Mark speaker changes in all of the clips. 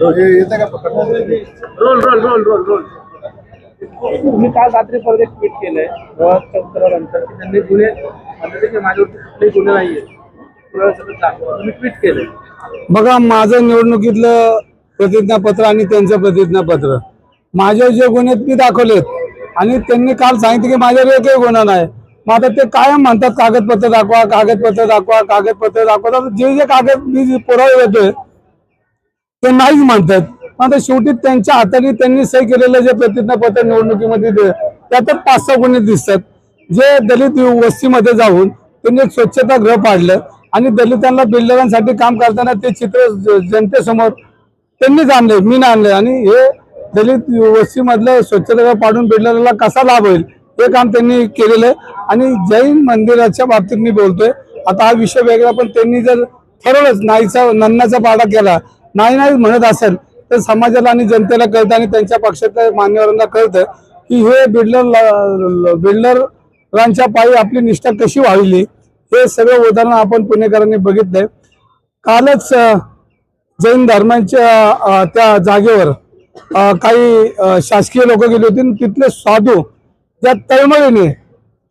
Speaker 1: Roll roll roll roll roll. तुम्ही काल रात्री परत एक ट्विट केलंय की त्यांनी गुन्हे की माझ्यावरती कुठलेही गुन्हे नाहीये. पुरावे सगळं दाखवा. तुम्ही ट्विट केलंय.
Speaker 2: बघा माझं निवडणुकीतलं प्रतिज्ञापत्र आणि त्यांचं प्रतिज्ञापत्र. माझे जे गुन्हे मी दाखवलेत. आणि त्यांनी काल सांगितलं की माझ्यावर एकही गुन्हा नाही. मग आता ते कायम म्हणतात कागदपत्र दाखवा कागदपत्र दाखवा कागदपत्र दाखवा. आता जे जे कागद मी जे पुरावे देतोय ते नाहीच म्हणतात आता शेवटी त्यांच्या हाताने त्यांनी सही केलेलं जे प्रतिज्ञापत्र निवडणुकीमध्ये त्यातच पाच सहा गुन्हे दिसतात. जे दलित वस्तीमध्ये जाऊन त्यांनी एक स्वच्छता ग्रह पाडलं आणि दलितांना बिल्डरांसाठी काम करताना ते चित्र जनतेसमोर त्यांनीच आणले मी आणले आणि हे दलित वस्तीमधलं स्वच्छता पाडून बिल्डरला कसा लाभ होईल हे काम त्यांनी केलेलं आहे. आणि जैन मंदिराच्या बाबतीत मी बोलतोय आता हा विषय वेगळा पण त्यांनी जर ठरवलंच नाहीचा नन्नाचा पाडा केला नाही नाही म्हणत असेल तर समाजाला आणि जनतेला कळतं आणि त्यांच्या पक्षातल्या मान्यवरांना कळतं की हे बिल्डर बिल्डरांच्या पायी आपली निष्ठा कशी वाढली हे सगळं उदाहरण आपण पुणेकरांनी बघितलंय. कालच जैन धर्मांच्या त्या जागेवर काही शासकीय लोक गेले होते आणि तिथले साधू त्या तळमळीने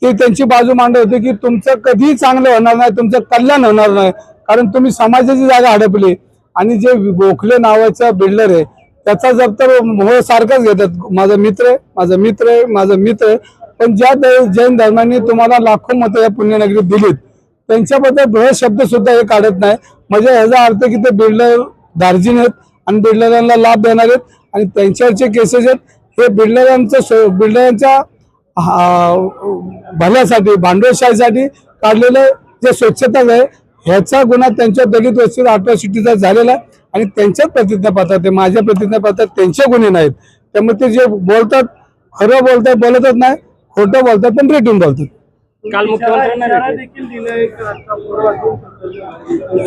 Speaker 2: ते त्यांची बाजू मांडत होते की तुमचं कधीही चांगलं होणार नाही तुमचं कल्याण होणार नाही कारण तुम्ही समाजाची जागा हडपली. आणि जे गोखले नावाचा बिल्डर आहे त्याचा जप तर मोह सारखाच घेतात. माझा मित्र आहे माझा मित्र आहे माझा मित्र आहे. पण ज्या जैन धर्माने तुम्हाला लाखो मतं या पुण्यनगरीत दिलीत त्यांच्याबद्दल भ्रह शब्द सुद्धा हे काढत नाही. म्हणजे ह्याचा अर्थ की ते बिल्डर दार्जिन आहेत आणि बिल्डरांना लाभ देणार आहेत आणि त्यांच्यावरचे केसेस आहेत हे बिल्डरांचं सो- बिल्डरांच्या हा- भल्यासाठी भांडवलशाहीसाठी काढलेलं जे स्वच्छता आहे ह्याचा गुन्हा त्यांच्या दलित वस्तीवर अट्रॉसिटीचा झालेला आहे. आणि त्यांच्याच प्रतिज्ञापत्रात आहे. माझ्या प्रतिज्ञापत्रात त्यांचे गुन्हे नाहीत. त्यामुळे ते जे बोलतात खरं बोलतात बोलतच नाही. खोटं बोलतात पण रेटून बोलतात.
Speaker 1: काल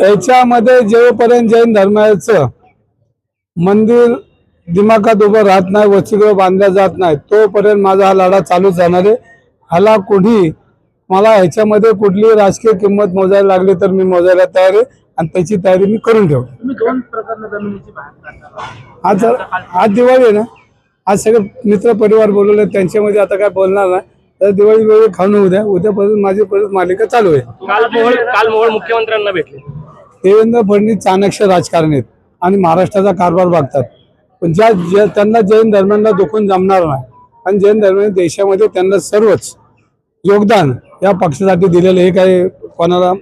Speaker 2: याच्यामध्ये जेव्हापर्यंत जैन धर्माचं मंदिर दिमाखात उभं राहत नाही वसतिगृह बांधल्या जात नाही तोपर्यंत माझा हा लढा चालूच जाणार आहे. ह्याला कोणी मला ह्याच्यामध्ये कुठली राजकीय किंमत मोजायला लागली तर मी मोजायला तयार आहे आणि त्याची तयारी मी करून ठेवतो. आज आज दिवाळी आहे ना? आज सगळे मित्र परिवार बोलवले त्यांच्यामध्ये आता काय बोलणार नाही. तर दिवाळी वेळी खाऊन उद्या उद्यापासून माझी परत मालिका चालू आहे.
Speaker 1: काल मोहोळ काल मोहोळ मुख्यमंत्र्यांना भेटले.
Speaker 2: देवेंद्र फडणवीस चाणक्य राजकारणी आहेत आणि महाराष्ट्राचा कारभार बघतात. पण ज्या ज्या त्यांना जैन धर्मांना दुखून जमणार नाही. आणि जैन धर्माने देशामध्ये त्यांना सर्वच योगदान या पक्षासाठी दिलेलं हे काही कोणाला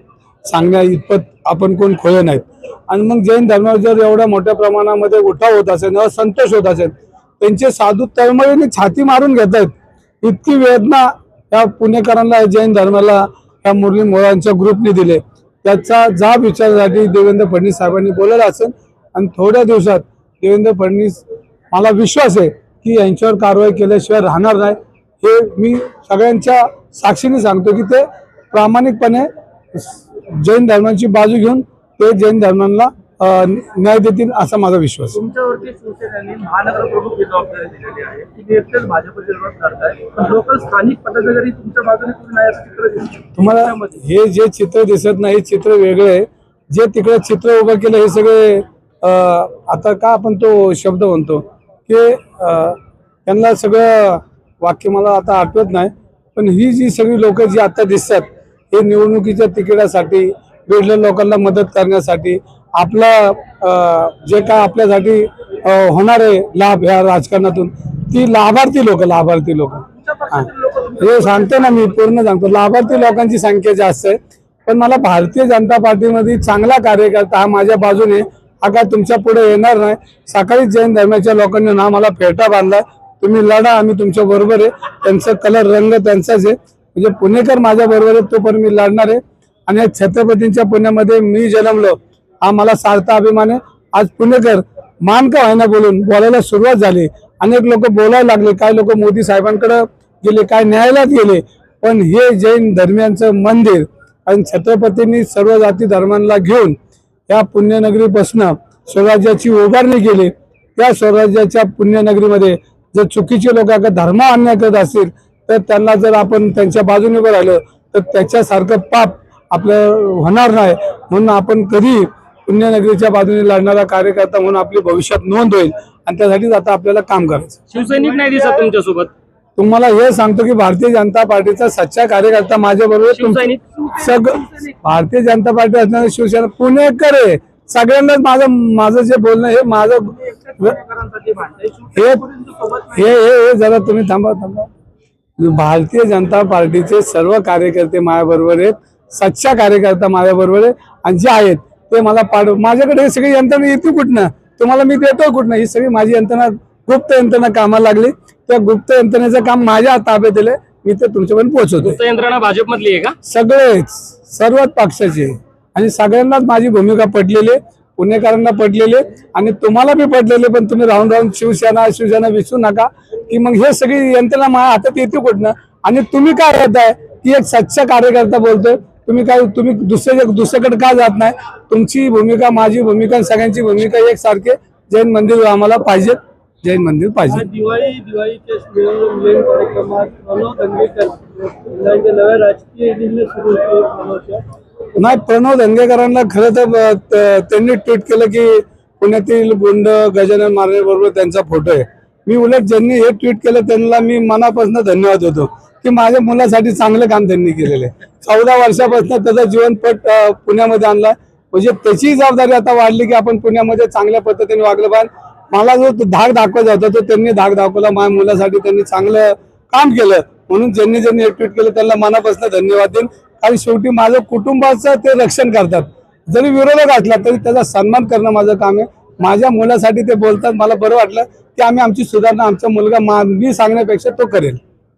Speaker 2: सांगण्या इतपत आपण कोण खोळे नाहीत. आणि मग जैन धर्मावर जर एवढ्या मोठ्या प्रमाणामध्ये उठाव होत असेल असंतोष होत असेल त्यांचे साधू तळमळीने छाती मारून घेत आहेत इतकी वेदना या पुणेकरांना जैन धर्माला या मुरली मोळांच्या ग्रुपने दिले. त्याचा जाब विचारासाठी देवेंद्र फडणवीस साहेबांनी बोलवलं असेल. आणि थोड्या दिवसात देवेंद्र फडणवीस मला विश्वास आहे की यांच्यावर कारवाई केल्याशिवाय राहणार नाही. हे मी सगळ्यांच्या साक्षीने सांगतो की ते प्रामाणिकपणे जैन धर्माची बाजू घेऊन ते जैन धर्मांना न्याय देतील असा माझा विश्वास आहे.
Speaker 1: तुमच्यावरती शिवसेनेने महानगर प्रमुख जबाबदारी दिलेली आहे तुम्ही एकटेच भाजपचे विरोध करताय पण लोकल स्थानिक पदाधिकारी तुमच्या बाजूने तुम्ही नाही असं चित्र दिसतं.
Speaker 2: तुम्हाला. हे जे चित्र दिसत नाही हे चित्र वेगळे आहे जे तिकडे चित्र उभं केलं हे सगळे आता का आपण तो शब्द म्हणतो की त्यांना सगळं वाक्य मला आता आठवत नाही पण ही जी सगळी लोक जी आता दिसतात हे निवडणुकीच्या तिकिटासाठी बिडल्या लोकांना मदत करण्यासाठी आपला जे काय आपल्यासाठी होणार होणारे लाभ ह्या राजकारणातून ती लाभार्थी लोक लाभार्थी लोक.
Speaker 1: लोक
Speaker 2: हे सांगतो ना मी पूर्ण सांगतो. लाभार्थी लोकांची संख्या जास्त आहे पण मला भारतीय जनता पार्टीमध्ये चांगला कार्यकर्ता हा माझ्या बाजूने हा काय तुमच्यापुढे येणार नाही. सकाळी जैन धर्माच्या लोकांनी ना मला फेटा बांधला. तुम्ही लढा आम्ही तुमच्या बरोबर आहे. त्यांचा कलर रंग त्यांचाच आहे. म्हणजे पुणेकर माझ्या बरोबर आहे तो पण मी लढणार आहे. आणि छत्रपतींच्या पुण्यामध्ये मी जन्मलो. हा मला सार्थ अभिमान आहे. आज पुणेकर मान का व्हायना बोलून बोलायला सुरुवात झाली. अनेक लोक बोलायला लागले. काय लोक मोदी साहेबांकडे गेले काय न्यायालयात गेले. पण हे जैन धर्मियांचं मंदिर आणि छत्रपतींनी सर्व जाती धर्मांना घेऊन या पुण्यनगरीपासून स्वराज्याची उभारणी केली. या स्वराज्याच्या पुण्यनगरीमध्ये जर चुकीचे लोक अगर धर्म अन्याय करत असतील तर त्यांना जर आपण त्यांच्या बाजूने उभं राहिलं तर त्याच्यासारखं पाप आपलं होणार नाही. म्हणून आपण कधी पुण्यनगरीच्या बाजूने लढणारा कार्यकर्ता म्हणून आपली भविष्यात नोंद होईल आणि त्यासाठीच आता आपल्याला काम करायचं.
Speaker 1: शिवसैनिक नाही दिसत तुमच्यासोबत?
Speaker 2: तुम्हाला हे सांगतो की भारतीय जनता पार्टीचा सच्चा कार्यकर्ता माझ्या बरोबर सग भारतीय जनता पार्टी असणारे शिवसेना पुणेकर आहे. सगळ्यांनाच माझं माझं जे बोलणं हे माझं. हे. हे हे जरा तुम्ही थांबा थांबा. भारतीय जनता पार्टीचे सर्व कार्यकर्ते माझ्याबरोबर आहेत. सच्चा कार्यकर्ता माझ्याबरोबर आहे आणि जे आहेत ते मला पाठव माझ्याकडे हे सगळी यंत्रणा येते कुठनं? तुम्हाला मी देतो कुठनं? ही सगळी माझी यंत्रणा गुप्त यंत्रणा कामाला लागली. त्या गुप्त यंत्रणेचं काम माझ्या ताब्यात दिलंय मी ते तुमच्यापर्यंत पोहोचवतोय.
Speaker 1: गुप्त यंत्रणा भाजपमधली आहे का?
Speaker 2: सगळेच सर्वच पक्षाचे आणि सगळ्यांनाच माझी भूमिका पडलेली आहे. पुणेकरांना पडलेली आणि तुम्हाला बी पडलेले पण तुम्ही राहून राहून शिवसेना शिवसेना विसरू नका. की मग हे सगळी यंत्रणा माझ्या हातात येते कुठनं? आणि तुम्ही काय येत की एक सच्चा कार्यकर्ता बोलतोय. तुम्ही काय तुम्ही दुसऱ्या दुसऱ्याकडे का जात नाही? तुमची भूमिका माझी भूमिका सगळ्यांची भूमिका एक सारखे जैन मंदिर आम्हाला पाहिजे. जैन मंदिर पाहिजे.
Speaker 3: दिवाळी दिवाळीच्या कार्यक्रमात नव्या राजकीय
Speaker 2: नाही प्रणव धंगेकरांना खरं तर त्यांनी ट्विट केलं की पुण्यातील गुंड गजानन मारणे बरोबर त्यांचा फोटो आहे. मी उलट ज्यांनी हे ट्विट केलं त्यांना मी मनापासून धन्यवाद होतो की माझ्या मुलासाठी चांगलं काम त्यांनी केलेलं आहे. चौदा वर्षापासून त्याचा जीवनपट पुण्यामध्ये आणला. म्हणजे त्याची जबाबदारी आता वाढली की आपण पुण्यामध्ये चांगल्या पद्धतीने वागलं पाहिजे. मला जो धाक दाखवायचा होता तो त्यांनी धाक दाखवला. माझ्या मुलासाठी त्यांनी चांगलं काम केलं. म्हणून ज्यांनी ज्यांनी हे ट्विट केलं त्यांना मनापासून धन्यवाद देईन. कारण शेवटी माझं कुटुंबाचं ते रक्षण करतात. जरी विरोधक असला तरी त्याचा सन्मान करणं माझं काम आहे. माझ्या मुलासाठी ते बोलतात मला बरं वाटलं की आम्ही आमची सुधारणा आमचा मुलगा मा- मी सांगण्यापेक्षा तो करेल.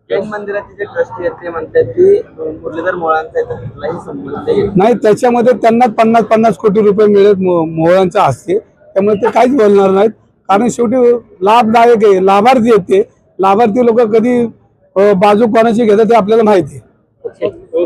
Speaker 4: जैन मंदिराचे जे ट्रस्टी आहेत ते म्हणतात की अं, मुरलीधर मोळांचा याचा कुठलाही संबंध नाही
Speaker 2: नाही त्याच्यामध्ये त्यांना पन्नास पन्नास कोटी रुपये मिळेल मो- मोहळांच्या हस्ते. त्यामुळे ते काहीच बोलणार नाहीत. कारण शेवटी लाभदायक आहे लाभार्थी आहेत ते. लाभार्थी लोक कधी अ, बाजू कोणाची घेतात ते आपल्याला माहिती आहे.